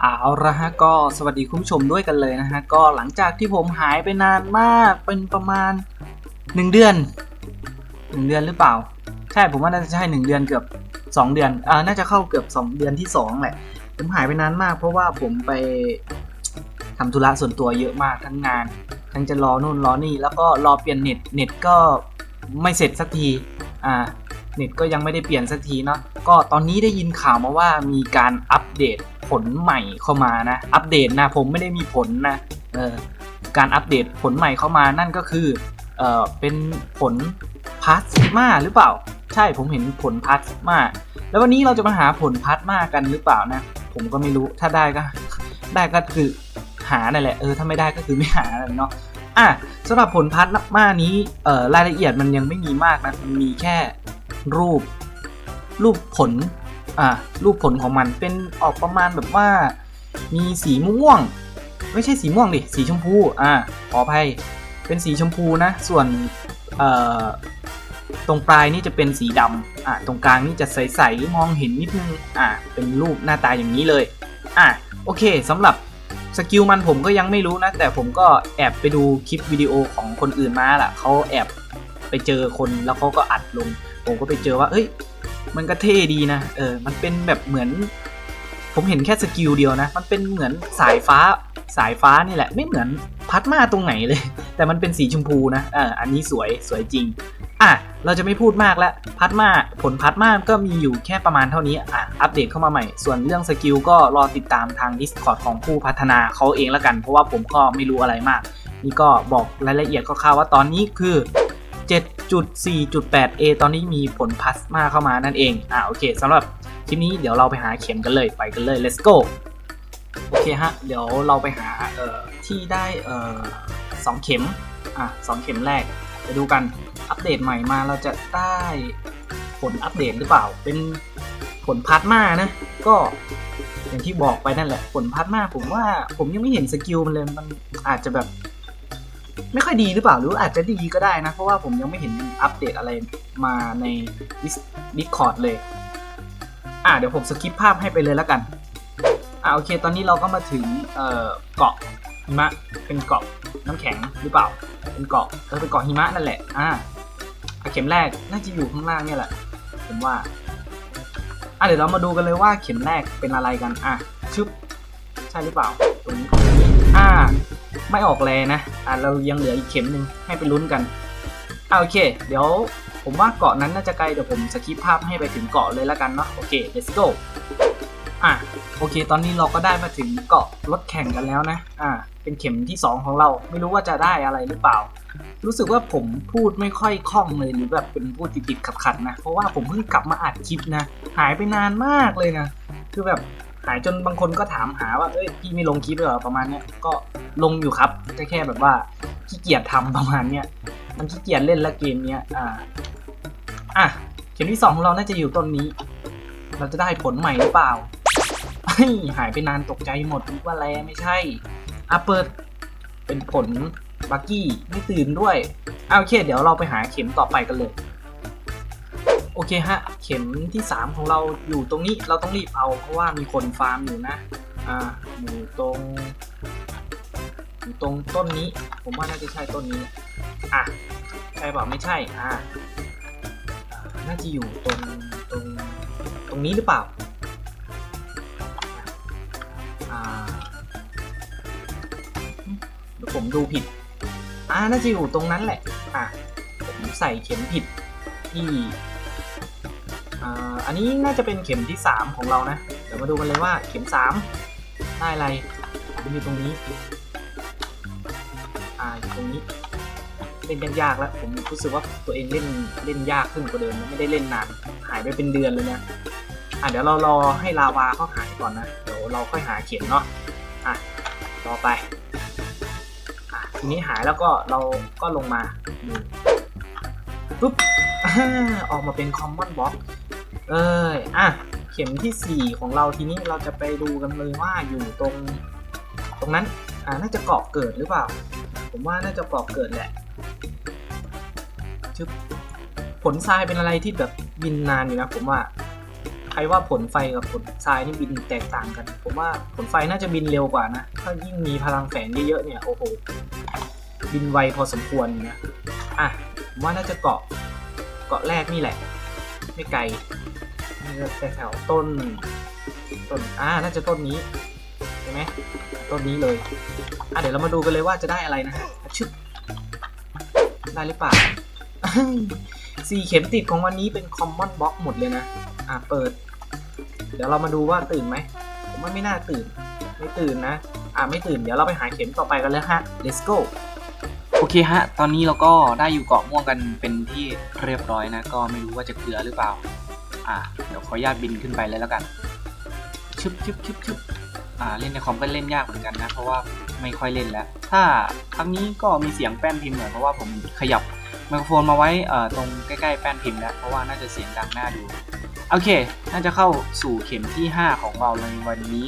เอาละฮะก็สวัสดีคุณผู้ชมด้วยกันเลยนะฮะก็หลังจากที่ผมหายไปนานมากเป็นประมาณ 1 เดือน 1 เดือนหรือเปล่า ใช่ผมว่าน่าจะใช่1เดือนเกือบ 2 เดือนอ่าน่าจะเข้าเกือบ 2 เดือนที่2แหละผมหายไปนานมาก เพราะว่าผมไปทำธุระส่วนตัวเยอะมากทั้งงาน ทั้งจะรอนู่นรอนี่ แล้วก็รอเปลี่ยนเน็ตเน็ตก็ไม่เสร็จสักทีอ่าเน็ตก็ยังไม่ได้เปลี่ยนสักทีเนาะก็ตอนนี้ได้ยินข่าวมาว่ามีการอัปเดต ผลใหม่เข้ามานะ อัปเดตนะผมไม่ได้มีผลนะเออการอัปเดตผลใหม่เข้ามานั่นก็คือเออเป็นผลพาสมาหรือเปล่า ใช่ผมเห็นผลพาสมาแล้ววันนี้เราจะมาหาผลพาสมากันหรือเปล่านะ ผมก็ไม่รู้ถ้าได้ก็ ได้ก็คือหานั่นแหละเออถ้าไม่ได้ก็คือไม่หาเนาะอะสำหรับผลพัดมานี้เอ่อรายละเอียดมันยังไม่มีมากนะมันมีแค่รูปรูปผล อ่ารูปผลของมันเป็นออกประมาณแบบว่า มีสีม่วง ไม่ใช่สีม่วงดิสีชมพูอ่าขออภัยเป็นสีชมพูนะ ส่วนเอ่อตรงปลายนี่จะเป็นสีดำอ่าตรงกลางนี่จะใสๆมองเห็นนิดนึงอ่าเป็นรูปหน้าตาอย่างนี้เลยอะโอเคสำหรับสกิลมันผมก็ยังไม่รู้นะ แต่ผมก็แอบไปดูคลิปวิดีโอของคนอื่นมาแหละเขาแอบไปเจอคนแล้วเขาก็อัดลง ผมก็ไปเจอว่าเอ้ย มันก็เท่ดีนะ เออ มันเป็นแบบเหมือน ผมเห็นแค่สกิลเดียวนะ มันเป็นเหมือนสายฟ้าสายฟ้านี่แหละ ไม่เหมือนพัดมาตรงไหนเลย แต่มันเป็นสีชมพูนะเอออันนี้สวยสวยจริง อะ เราจะไม่พูดมากแล้ว พัดมาผลพัดมาก็มีอยู่แค่ประมาณเท่านี้ อะ อัปเดตเข้ามาใหม่ ส่วนเรื่องสกิลก็รอติดตามทาง Discord ของผู้พัฒนาเขาเองล้วกัน เพราะว่าผมก็ไม่รู้อะไรมาก นี่ก็บอกรายละเอียดคร่าวๆว่าตอนนี้คือ 7.4.8a ตอนนี้มีผลพลาสมาเข้ามานั่นเอง อะโอเคสำหรับคลิปนี้เดี๋ยวเราไปหาเข็มกันเลยไปกันเลย let's go โอเคฮะ เดี๋ยวเราไปหาเอ่อที่ได้เอ่อสองเข็ม อะสองเข็มแรกไปดูกันอัปเดตใหม่มาเราจะได้ผลอัปเดตหรือเปล่า เป็นผลพาร์ทมานะ ก็อย่างที่บอกไปนั่นแหละ ผลพาร์ทมาผมว่าผมยังไม่เห็นสกิลมันเลย มันอาจจะแบบ ไม่ค่อยดีหรือเปล่าหรืออาจจะดีก็ได้นะ เพราะว่าผมยังไม่เห็นอัปเดตอะไรมาใน Discord เลย อะเดี๋ยวผมสกิปภาพให้ไปเลยแล้วกัน อะโอเค ตอนนี้เราก็มาถึงเอ่อเกาะหิมะเป็นเกาะน้ำแข็งหรือเปล่า เป็นเกาะเออเป็นเกาะหิมะนั่นแหละอ่าเข็มแรกน่าจะอยู่ข้างล่างเนี่ยแหละผมว่าอะเดี๋ยวเรามาดูกันเลยว่าเข็มแรกเป็นอะไรกันอะชึบใช่หรือเปล่าตรงนี้อ่า ไม่ออกแลนะ อะเรายังเหลืออีกเข็มหนึ่งให้ไปลุ้นกันอะโอเค เดี๋ยวผมว่าเกาะนั้นน่าจะไกลเดี๋ยวผมสกิปภาพให้ไปถึงเกาะเลยล้วกันเนาะโอเค let's go อะโอเค ตอนนี้เราก็ได้มาถึงเกาะรถแข่งกันแล้วนะ อ่า เป็นเข็มที่ 2 ของเรา ไม่รู้ว่าจะได้อะไรหรือเปล่า รู้สึกว่าผมพูดไม่ค่อยคล่องเลยหรือแบบเป็นพูดติดๆขัดๆนะ เพราะว่าผมเพิ่งกลับมาอัดคลิปนะ หายไปนานมากเลยนะ คือแบบ หายจนบางคนก็ถามหาว่าเอ้ยพี่ไม่ลงคลิปเหรอประมาณเนี้ยก็ลงอยู่ครับแต่แค่แบบว่าขี้เกียจทำประมาณเนี้ยมันขี้เกียจเล่นละเกมเนี้ยอ่าอะเข็มที่สองของเราน่าจะอยู่ต้นนี้ เราจะได้ผลใหม่หรือเปล่าหายไปนานตกใจหมดว่าแลไม่ใช่อะเปิดเป็นผลบักกี้ไม่ตื่นด้วยอะโอเค เดี๋ยวเราไปหาเข็มต่อไปกันเลย โอเคฮะ เข็มที่ 3 ของเราอยู่ตรงนี้เราต้องรีบเอาเพราะว่ามีคนฟาร์มอยู่นะ อ่าอยู่ตรงอยู่ตรงต้นนี้ ผมว่าน่าจะใช่ต้นนี้อะใช่เปล่าไม่ใช่อ่าอ่าน่าจะอยู่ตรงตรงตรงนี้หรือเปล่าอ่าหรือผมดูผิดอ่าน่าจะอยู่ตรงนั้นแหละอะผมใส่เข็มผิดที่ อันนี้น่าจะเป็นเข็มที่ 3 ของเรานะ เดี๋ยวมาดูกันเลยว่าเข็ม 3 ได้อะไรอยู่ตรงนี้ อ่าอยู่ตรงนี้ เล่นยากแล้ว ผมรู้สึกว่าตัวเองเล่นเล่นยากขึ้นกว่าเดิมไม่ได้เล่นนาน หายไปเป็นเดือนเลยนะอะเดี๋ยวเรารอให้ลาวาเขาหายก่อนนะ เดี๋ยวเราค่อยหาเข็มเนาะ อะ รอไป อะทีนี้หายแล้วก็เราก็ลงมาดูปุ๊บออกมาเป็น common box เอ้ยอะเข็มที่ 4 ของเราทีนี้เราจะไปดูกันเลยว่าอยู่ตรง ตรงนั้นอ่าน่าจะเกาะเกิดหรือเปล่า ผมว่าน่าจะเกาะเกิดแหละชึบผลทรายเป็นอะไรที่แบบบินนานอยู่นะผมว่าอรว่าผลไฟกับผลทรายนี่บินแตกต่างกัน ผมว่าผลไฟน่าจะบินเร็วกว่านะถ้ายิ่งมีพลังแฝงเยอะๆเนี่ยโอ้โหบินไวพอสมควรนะอะผมว่าน่าจะเกาะเกาะแรกนี่แหละ ไม่ไกลนี่ก็แถวต้น ต้น อ่า น่าจะต้นนี้ ใช่ไหมต้นนี้เลย อะเดี๋ยวเรามาดูกันเลยว่าจะได้อะไรนะฮะชึบได้หรือเปล่าสี่เข็มติดของวันนี้เป็นคอมมอนบ็อกหมดเลยนะ อะเปิด เดี๋ยวเรามาดูว่าตื่นไหม ผมว่าไม่น่าตื่น ไม่ตื่นนะ อะไม่ตื่น เดี๋ยวเราไปหาเข็มต่อไปกันเลยฮะ let's go โอเคฮะ ตอนนี้เราก็ได้อยู่เกาะม่วงกันเป็นที่เรียบร้อยนะ ก็ไม่รู้ว่าจะเกลือหรือเปล่า อ่า เดี๋ยวขอญาตบินขึ้นไปเลยแล้วกัน ชึบชึบชึบชึบอ่า เล่นในคอมก็เล่นยากเหมือนกันนะ เพราะว่าไม่ค่อยเล่นแล้ว ถ้าครั้งนี้ก็มีเสียงแป้นพิมพ์เหน่อยเพราะว่าผมขยับไมโครโฟนมาไว้เอ่อตรงใกล้ๆแป้นพิมพ์แล้ว เพราะว่าน่าจะเสียงดังน่าดู โอเค น่าจะเข้าสู่เข็มที่ 5 ของเราในวันนี้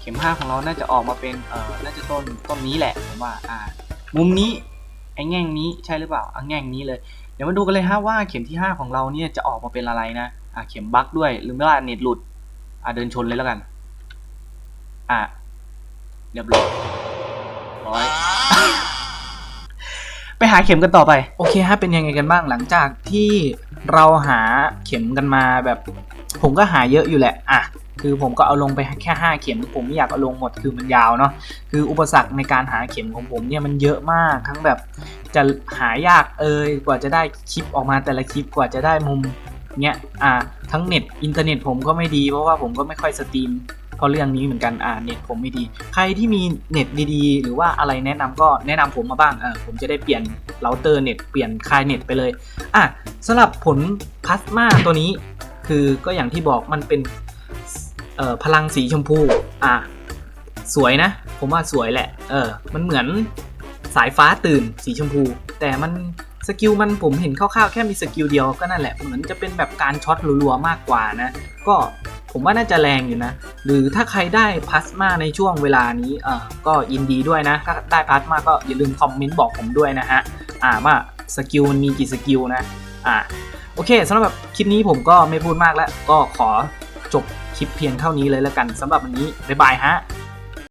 เข็ม 5 ของเราน่าจะออกมาเป็น เอ่อ น่าจะต้นต้นนี้แหละผมว่า อ่า มุมนี้ไอ้แง่งนี้ใช่หรือเปล่าอะแง่งนี้เลย เดี๋ยวมาดูกันเลยฮะว่าเข็มที่ 5 ของเราเนี่ยจะออกมาเป็นอะไรนะอะเข็มบั๊กด้วยหรือไม่ว่าเน็ตหลุดอะเดินชนเลยแล้วกัน อะเรียบร้อยร้อยไปหาเข็มกันต่อไปโอเคฮะเป็นยังไงกันบ้างหลังจากที่เราหาเข็มกันมาแบบ ผมก็หาเยอะอยู่แหละอะ คือผมก็เอาลงไปแค่5เข็มผมไม่อยากเอาลงหมดคือมันยาวเนาะคืออุปสรรคในการหาเข็มของผมเนี่ยมันเยอะมากทั้งแบบจะหายากเอยกว่าจะได้คลิปออกมาแต่ละคลิปกว่าจะได้มุมเนี้ยอะทั้งเน็ตอินเทอร์เน็ตผมก็ไม่ดีเพราะว่าผมก็ไม่ค่อยสตรีมเพราะเรื่องนี้เหมือนกันอ่าเน็ตผมไม่ดี ใครที่มีเน็ตดีๆ หรือว่าอะไรแนะนำก็แนะนำผมมาบ้างเออผมจะได้เปลี่ยนเราเตอร์เน็ตเปลี่ยนคลายเน็ตไปเลยอะสำหรับผลพลาสมาตัวนี้คือก็อย่างที่บอกมันเป็น ออพลังสีชมพูอะสวยนะ ผมว่าสวยแหละ เออ มันเหมือนสายฟ้าตื่นสีชมพู แต่มันสกิลมันผมเห็นคร่าวๆแค่มีสกิลเดียวก็นั่นแหละเหมือนจะเป็นแบบการช็อตรัวๆมากกว่านะ ก็ผมว่าน่าจะแรงอยู่นะ หรือถ้าใครได้พลาสมาในช่วงเวลานี้เออก็ยินดีด้วยนะ ถ้าได้พลาสมาก็อย่าลืมคอมเมนต์บอกผมด้วยนะฮะ อ่าว่าสกิลมันมีกี่สกิลนะ อ่า โอเคสำหรับคลิปนี้ผมก็ไม่พูดมากแล้ว ก็ขอจบ ลิปเพียงเท่านี้เลยแล้วกันสำหรับวันนี้บ๊ายบายฮะ